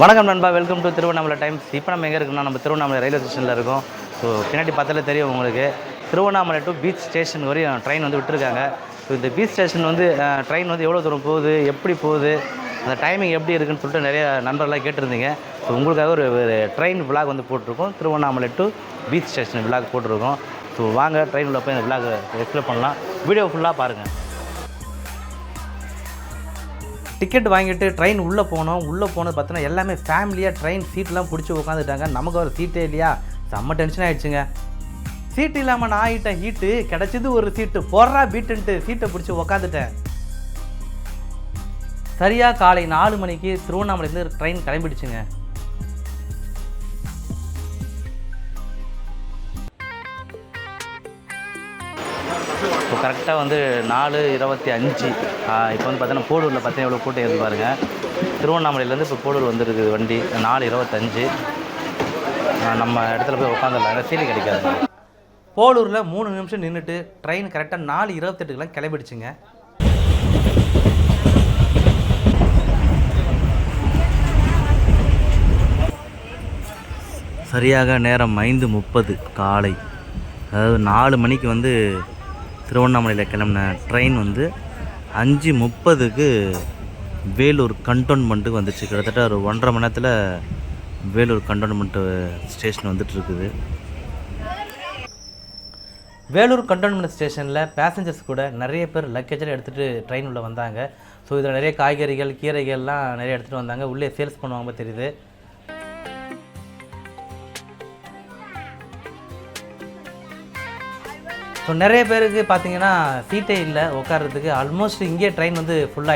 வணக்கம் நண்பா welcome to Tiruvannamalai times இப்போ நம்ம எங்கே இருக்கோம்னா நம்ம திருவண்ணாமலை ரயில்வே ஸ்டேஷனில் இருக்கோம். ஸோ பின்னாடி பார்த்தாலே தெரியும் உங்களுக்கு. திருவண்ணாமலை டு பீச் ஸ்டேஷன் வரையும் ட்ரெயின் வந்து விட்டுருக்காங்க. ஸோ இந்த பீச் ஸ்டேஷன் வந்து ட்ரெயின் வந்து எவ்வளோ தூரம் போகுது எப்படி போகுது அந்த டைமிங் எப்படி இருக்குன்னு சொல்லிட்டு நிறைய நண்பர்களாக கேட்டிருந்தீங்க. ஸோ உங்களுக்காக ஒரு ட்ரெயின் விலாக் வந்து போட்டிருக்கோம். Tiruvannamalai to beach station vlog போட்டிருக்கோம். ஸோ வாங்க ட்ரெயின் உள்ள போய் இந்த விலாக் எக்ஸ்பிளைன் பண்ணலாம். வீடியோ ஃபுல்லாக பாருங்கள் டிக்கெட் வாங்கிட்டு ட்ரெயின் உள்ளே போனோம். உள்ளே போனது பார்த்தோன்னா எல்லாமே ஃபேமிலியாக ட்ரெயின் சீட்லாம் பிடிச்சி உட்காந்துட்டாங்க நமக்கு ஒரு சீட்டே இல்லையா? செம்ம டென்ஷன் ஆகிடுச்சுங்க சீட் இல்லாமல் நான் ஆகிட்டேன். ஹீட்டு கிடச்சிது ஒரு சீட்டு போடுறா பீட்டுன்ட்டு சீட்டை பிடிச்சி உக்காந்துட்டேன். சரியாக காலை நாலு மணிக்கு திருவண்ணாமலையிலேருந்து ட்ரெயின் கிளம்பிடுச்சுங்க. இப்போ கரெக்டாக வந்து நாலு இருபத்தி அஞ்சு. இப்போ வந்து பார்த்தீங்கன்னா போடூரில் பார்த்தீங்கன்னா எவ்வளோ கூட்டம் இருந்து பாருங்க. திருவண்ணாமலையிலேருந்து இப்போ போடூர் வந்துருக்குது வண்டி. நாலு இருபத்தஞ்சு. நம்ம இடத்துல போய் உட்காந்துடலாம் சீலி கிடைக்காது. போலூரில் மூணு நிமிஷம் நின்றுட்டு ட்ரெயின் கரெக்டாக நாலு இருபத்தெட்டுக்கெலாம் கிளம்பிடுச்சுங்க. சரியாக நேரம் ஐந்து முப்பது காலை. அதாவது நாலு மணிக்கு வந்து திருவண்ணாமலையில் கிளம்பின ட்ரெயின் வந்து அஞ்சு முப்பதுக்கு வேலூர் கண்டோன்மெண்ட்டுக்கு வந்துச்சு. கிட்டத்தட்ட ஒரு ஒன்றரை மணி நேரத்தில் வேலூர் கண்டோன்மெண்ட்டு ஸ்டேஷன் வந்துட்டுருக்குது வேலூர் கண்டோன்மெண்ட் ஸ்டேஷனில் பேசஞ்சர்ஸ் கூட நிறைய பேர் லக்கேஜெல்லாம் எடுத்துகிட்டு ட்ரெயின் உள்ளே வந்தாங்க. ஸோ இதில் நிறைய காய்கறிகள் கீரைகள்லாம் நிறைய எடுத்துகிட்டு வந்தாங்க. உள்ளே சேல்ஸ் பண்ணுவாங்க தெரியுது. ஸோ நிறைய பேருக்கு பார்த்தீங்கன்னா சீட்டே இல்லை உட்கார்றதுக்கு. ஆல்மோஸ்ட் இங்கேயே ட்ரெயின் வந்து ஃபுல்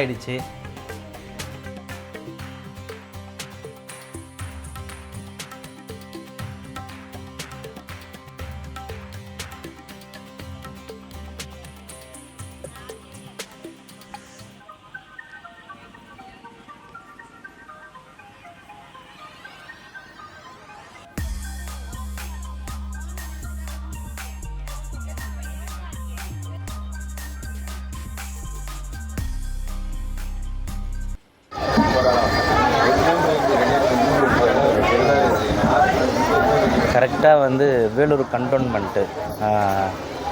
கரெக்டாக வந்து வேலூர் கண்டோன்மெண்ட்டு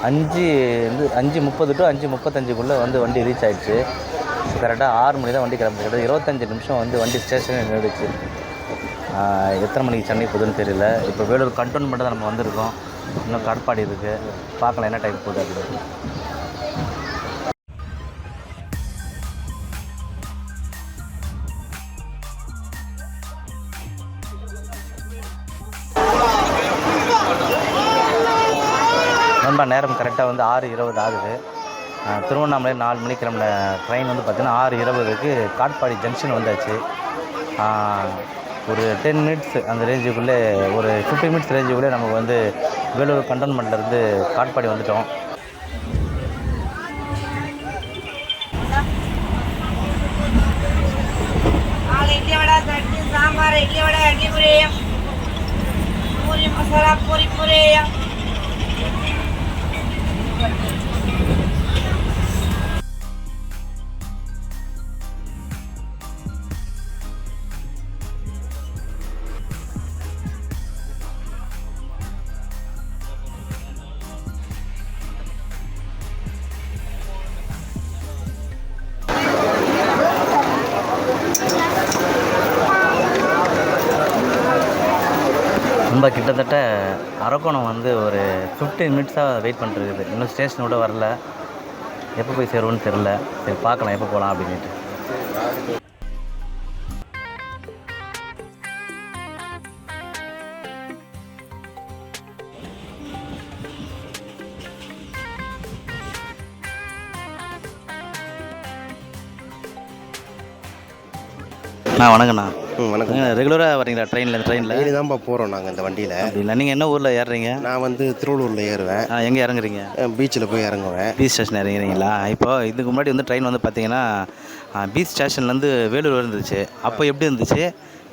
அஞ்சு வந்து அஞ்சு முப்பது டு அஞ்சு முப்பத்தஞ்சுக்குள்ளே வந்து வண்டி ரீச் ஆகிடுச்சு கரெக்டாக ஆறு மணி தான் வண்டி கிளம்பிச்சு. கிட்டத்தட்ட இருபத்தஞ்சு நிமிஷம் வந்து வண்டி ஸ்டேஷனில் நின்றுச்சு எத்தனை மணிக்கு சென்னை போகுதுன்னு தெரியல. இப்போ வேலூர் கண்டோன்மெண்ட்டு தான் நம்ம வந்திருக்கோம். இன்னும் கடப்பாடி இருக்குது பார்க்கலாம் என்ன டைம் போகுது அப்படின்னு. நண்பா நேரம் கரெக்டாக வந்து ஆறு இருபது ஆகுது. திருவண்ணாமலை நாலு மணி கிளம்பின ட்ரெயின் வந்து பார்த்திங்கன்னா ஆறு இருபதுக்கு காட்பாடி ஜங்ஷன் வந்தாச்சு. ஒரு டென் மினிட்ஸ் அந்த ரேஞ்சுக்குள்ளே ஒரு ஃபிஃப்டின் மினிட்ஸ் ரேஞ்சுக்குள்ளே நமக்கு வந்து வேலூர் கண்டோன்மெண்ட்லேருந்து காட்பாடி வந்துட்டோம். சாம்பார் இட்லி வடை இட்லி பூரி பூரி மசாலா பூரி பூரி. ちょっと。ரொம்ப கிட்டத்தட்ட அரக்கோணம் வந்து ஒரு ஃபிஃப்டீன் மினிட்ஸாக வெயிட் பண்ணுறது இன்னும் ஸ்டேஷன் வரல. எப்போ போய் சேருவோன்னு தெரில சரி பார்க்கலாம் எப்போ போகலாம் அப்படின்ட்டு அண்ணா வணக்கண்ணா வணக்கம். ரெகுலராக வரீங்களா ட்ரெயினில் ட்ரெயினில் டெய்லி தான்ப்பா போகிறோம் நாங்கள் இந்த வண்டியில். அப்படிங்களா? நீங்கள் என்ன ஊரில் ஏறுறீங்க? நான் வந்து திருவள்ளூரில் ஏறுவேன். எங்கே இறங்குறீங்க? பீச்சில் போய் இறங்குவேன். பீச் ஸ்டேஷன் இறங்குறீங்களா? இப்போ இதுக்கு முன்னாடி வந்து ட்ரெயின் வந்து பார்த்தீங்கன்னா பீச் ஸ்டேஷன்லேருந்து வேலூர் இருந்துச்சு. அப்போ எப்படி இருந்துச்சு?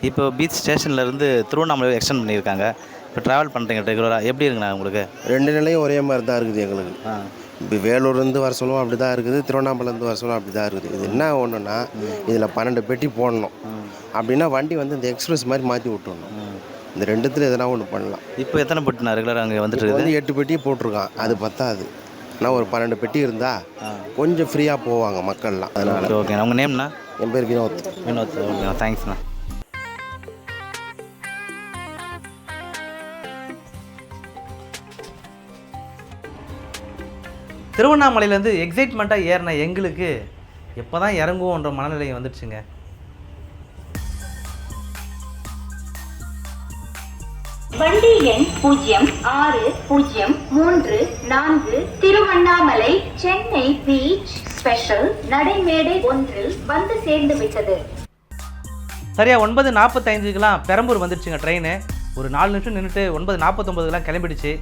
இப்போ பீச் ஸ்டேஷன்லேருந்து திருவண்ணாமலை எக்ஸ்டெண்ட் பண்ணியிருக்காங்க. இப்போ ட்ராவல் பண்ணுறீங்க ரெகுலராக எப்படி இருக்குண்ணா உங்களுக்கு? ரெண்டு நிலையும் ஒரே மாதிரி தான் இருக்குது எங்களுக்கு. வேலூர்லேருந்து வர சொல்லுவோம் அப்படி தான் இருக்குது. திருவண்ணாமலேருந்து வர சொல்லுவோம் அப்படி தான் இருக்குது. இது என்ன ஒன்றுனா இதில் பன்னெண்டு பெட்டி போடணும். அப்படின்னா வண்டி வந்து இந்த எக்ஸ்பிரஸ் மாதிரி மாற்றி விட்டுடணும் இந்த ரெண்டுத்தில் எதனா ஒன்று பண்ணலாம். இப்போ எத்தனை பெட்டுண்ணா ரெகுலராக அங்கே வந்துட்டு இப்போ இருக்குது? வந்து எட்டு பெட்டி போட்டிருக்கான். அது பத்தாது. ஆனால் ஒரு பன்னெண்டு பெட்டி இருந்தால் கொஞ்சம் ஃப்ரீயாக போவாங்க மக்கள்லாம். அதனால். Okay okay. உங்கள் நேம்ண்ணா என் பேர் வினோத். வினோத். ஓகே தேங்க்ஸ்ண்ணா திருவண்ணாமலையிலேருந்து எக்ஸைட்மெண்ட்டாக ஏறின எங்களுக்கு எப்போ தான் இறங்குவோன்ற மனநிலை வந்துடுச்சுங்க. வண்டி எண் பூஜ்ஜியம் ஆறு பூஜ்ஜியம் மூன்று நான்கு திருவண்ணாமலை சென்னை பீச் ஸ்பெஷல் நடைமேடை ஒன்றில் வந்து சேர்ந்து விட்டது. சரியா ஒன்பது நாற்பத்தைந்துக்கெலாம் பெரம்பூர் வந்துடுச்சுங்க ட்ரெயின் ஒரு நாலு நிமிஷம் நின்றுட்டு ஒன்பது நாற்பத்தொம்பதுக்கெலாம் கிளம்பிடுச்சு.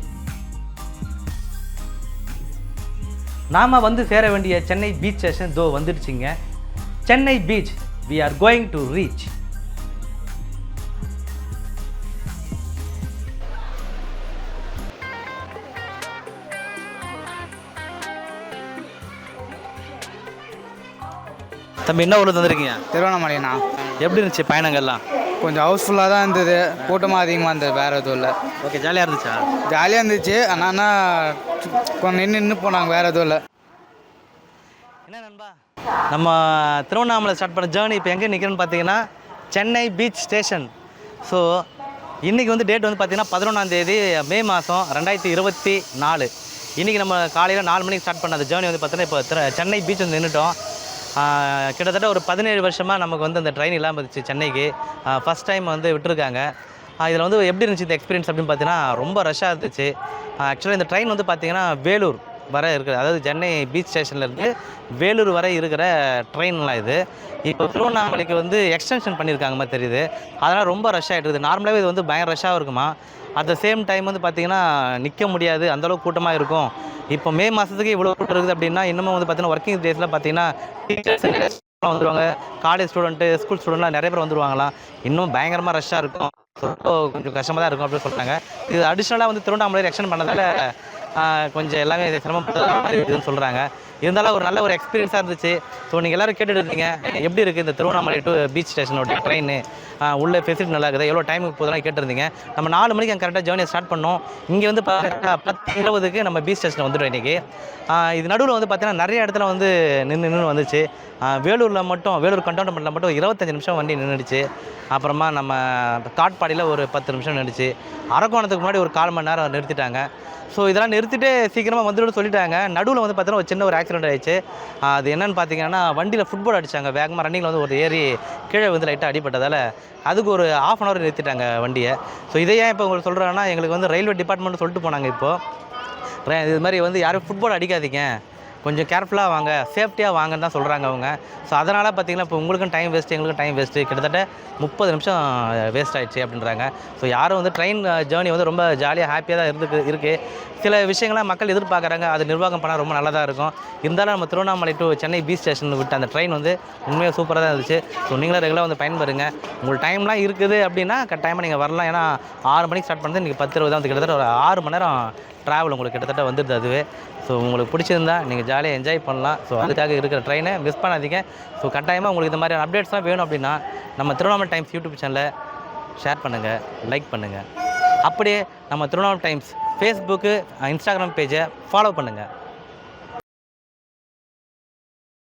நாம் வந்து சேர வேண்டிய சென்னை பீச் ஸ்டேஷன் தோ வந்துடுச்சுங்க. Chennai beach we are going to reach தம்பி என்ன ஊரில் வந்திருக்கீங்க திருவண்ணாமலைண்ணா. எப்படி இருந்துச்சு பயணங்கள்லாம்? கொஞ்சம் ஹவுஸ்ஃபுல்லாக தான் இருந்தது. கூட்டமாக அதிகமாக இருந்தது வேறு எதுவும் இல்லை. ஓகே ஜாலியாக இருந்துச்சா? ஜாலியாக இருந்துச்சு. ஆனால் கொஞ்சம் நின்று நின்று போனாங்க வேறு எதுவும் இல்லை. என்ன நண்பா? நம்ம திருவண்ணாமலை ஸ்டார்ட் பண்ண ஜேர்னி இப்போ எங்கே நிற்கிறேன்னு பார்த்தீங்கன்னா சென்னை பீச் ஸ்டேஷன் ஸோ இன்றைக்கி வந்து டேட் வந்து பார்த்தீங்கன்னா பதினொன்றாம் தேதி மே மாதம் ரெண்டாயிரத்தி இருபத்தி நாலு. இன்றைக்கி நம்ம காலையில் நாலு மணிக்கு ஸ்டார்ட் பண்ண அந்த ஜேர்னி வந்து பார்த்தீங்கன்னா இப்போ சென்னை பீச் வந்து நின்றுட்டோம் கிட்டத்தட்ட ஒரு பதினேழு வருஷமாக நமக்கு வந்து அந்த ட்ரெயின் இல்லாமல் இருந்துச்சு சென்னைக்கு. ஃபஸ்ட் டைம் வந்து விட்டுருக்காங்க. இதில் வந்து எப்படி இருந்துச்சு இந்த எக்ஸ்பீரியன்ஸ் அப்படின்னு பார்த்தீங்கன்னா ரொம்ப ரஷ்ஷாக இருந்துச்சு. ஆக்சுவலாக இந்த ட்ரெயின் வந்து பார்த்திங்கன்னா வேலூர். வர இருக்குது அதாவது சென்னை பீச் ஸ்டேஷன்லேருந்து வேலூர் வரை இருக்கிற ட்ரெயின்லாம் இது. இப்போ திருவண்ணாமலைக்கு வந்து எக்ஸ்டென்ஷன் பண்ணியிருக்காங்க மாதிரி தெரியுது. அதனால் ரொம்ப ரஷ் ஆகிட்டு இருக்குது. நார்மலாகவே இது வந்து பயங்கர ரஷ்ஷாக இருக்குமா? அட் த சேம் டைம் வந்து பார்த்திங்கன்னா நிற்க முடியாது. அந்தளவுக்கு கூட்டமாக இருக்கும். இப்போ மே மாதத்துக்கு இவ்வளோ கூட்டம் இருக்குது அப்படின்னா இன்னமும் வந்து பார்த்தீங்கன்னா ஒர்க்கிங் டேஸில் பார்த்தீங்கன்னா டீச்சர்ஸ் வந்துருவாங்க. காலேஜ் ஸ்டூடெண்ட்டு ஸ்கூல் ஸ்டூடெண்ட்லாம் நிறைய பேர் வந்துருவாங்களாம். இன்னும் பயங்கரமாக ரஷ்ஷாக இருக்கும். ரொம்ப கொஞ்சம் கஷ்டமாக தான் இருக்கும் அப்படின்னு சொல்கிறாங்க இது அடிஷ்னலாக வந்து திருவண்ணாமலை எக்ஸ்டன் பண்ணதால் கொஞ்சம் எல்லாமே சிரமப்படுற மாதிரி இருக்குதுன்னு சொல்கிறாங்க இருந்தாலும் ஒரு நல்ல ஒரு எக்ஸ்பீரியன்ஸாக இருந்துச்சு. ஸோ நீங்கள் எல்லோரும் கேட்டுட்டு இருந்தீங்க. எப்படி இருக்குது இந்த திருவண்ணாமலை டு பீச் ஸ்டேஷனோட ட்ரெயின் உள்ள ஃபெசிலிட்டி நல்லா இருக்குது. எவ்வளோ டைமுக்கு போதெல்லாம் கேட்டிருந்தீங்க. நம்ம நாலு மணிக்கு அங்கே கரெக்டாக ஜேர்னியை ஸ்டார்ட் பண்ணோம். இங்கே வந்து பார்த்தா பத்து இருபதுக்கு நம்ம பீச் ஸ்டேஷன் வந்துட்டோம் இன்றைக்கி இது நடுவில் வந்து பார்த்திங்கன்னா நிறைய இடத்துல வந்து நின்று நின்று வந்துச்சு. வேலூரில் மட்டும் வேலூர் கண்டோன்மெண்ட்டில் மட்டும் இருபத்தஞ்சு நிமிஷம் வண்டி நின்றுடுச்சு அப்புறமா நம்ம காட்பாடியில் ஒரு பத்து நிமிஷம் நின்றுச்சு அரக்கோணத்துக்கு முன்னாடி ஒரு கால் மணி நேரம் நிறுத்திட்டாங்க. ஸோ இதெல்லாம் நிறுத்திட்டு சீக்கிரமாக வந்துடும் சொல்லிட்டாங்க. நடுவில் வந்து பார்த்தீங்கன்னா ஒரு சின்ன ஒரு ஆக்சிடென்ட் ஆயிடுச்சு. அது என்னென்னு பார்த்தீங்கன்னா வண்டியில் ஃபுட்பால் அடிச்சாங்க. வேகமாக ரன்னிங்கில் வந்து ஒரு ஏறி கீழே வந்து லைட்டாக அடிபட்டதால் அதுக்கு ஒரு ஆஃப் அன் ஹவர் நிறுத்திட்டாங்க வண்டியை. ஸோ இதை ஏன் இப்போ உங்களுக்கு சொல்கிறேன்னா எங்களுக்கு வந்து ரயில்வே டிபார்ட்மெண்ட் சொல்லிட்டு போனாங்க இப்போது ரே- இது மாதிரி வந்து யாரும் ஃபுட்பால் அடிக்காதீங்க. கொஞ்சம் கேர்ஃபுல்லாக வாங்க. சேஃப்டியாக வாங்கன்னு தான் சொல்கிறாங்க அவங்க. ஸோ அதனால் பார்த்தீங்கன்னா இப்போ உங்களுக்கும் டைம் வேஸ்ட்டு எங்களுக்கும் டைம் வேஸ்ட்டு கிட்டத்தட்ட முப்பது நிமிஷம் வேஸ்ட் ஆகிடுச்சு அப்படின்றாங்க. ஸோ யாரும் வந்து ட்ரெயின் ஜேர்னி வந்து ரொம்ப ஜாலியாக ஹாப்பியாக தான் இருந்து இருக்குது சில விஷயங்கள்லாம் மக்கள் எதிர்பார்க்குறாங்க. அது நிர்வாகம் பண்ணால் ரொம்ப நல்லதாக இருக்கும். இருந்தாலும் நம்ம Tiruvannamalai to Chennai beach station விட்டு அந்த ட்ரெயின் வந்து உண்மையாக சூப்பராக தான் இருந்துச்சு. ஸோ நீங்களும் ரெகுலராக வந்து பயன்பெறுங்க. உங்களுக்கு டைம்லாம் இருக்குது அப்படின்னா கட்டாயமாக நீங்கள் வரலாம். ஏன்னா ஆறு மணிக்கு ஸ்டார்ட் பண்ணது நீங்கள் பத்து இருபது தான். வந்து கிட்டத்தட்ட ஒரு ஆறு மணி நேரம் ட்ராவல் உங்களுக்கு கிட்டத்தட்ட வந்துடுது அதுவே. ஸோ உங்களுக்கு பிடிச்சிருந்தா நீங்கள் ஜாலியாக என்ஜாய் பண்ணலாம். ஸோ அதுக்காக இருக்கிற ட்ரெயினை மிஸ் பண்ணாதீங்க. ஸோ கட்டாயமாக உங்களுக்கு இந்த மாதிரியான அப்டேட்ஸ்லாம் வேணும் அப்படின்னா நம்ம திருவண்ணாமலை டைம்ஸ் யூடியூப் சேனலை ஷேர் பண்ணுங்கள் லைக் பண்ணுங்கள் அப்படியே நம்ம திருவண்ணாமலை டைம்ஸ் ஃபேஸ்புக்கு இன்ஸ்டாகிராம் பேஜை ஃபாலோ பண்ணுங்கள்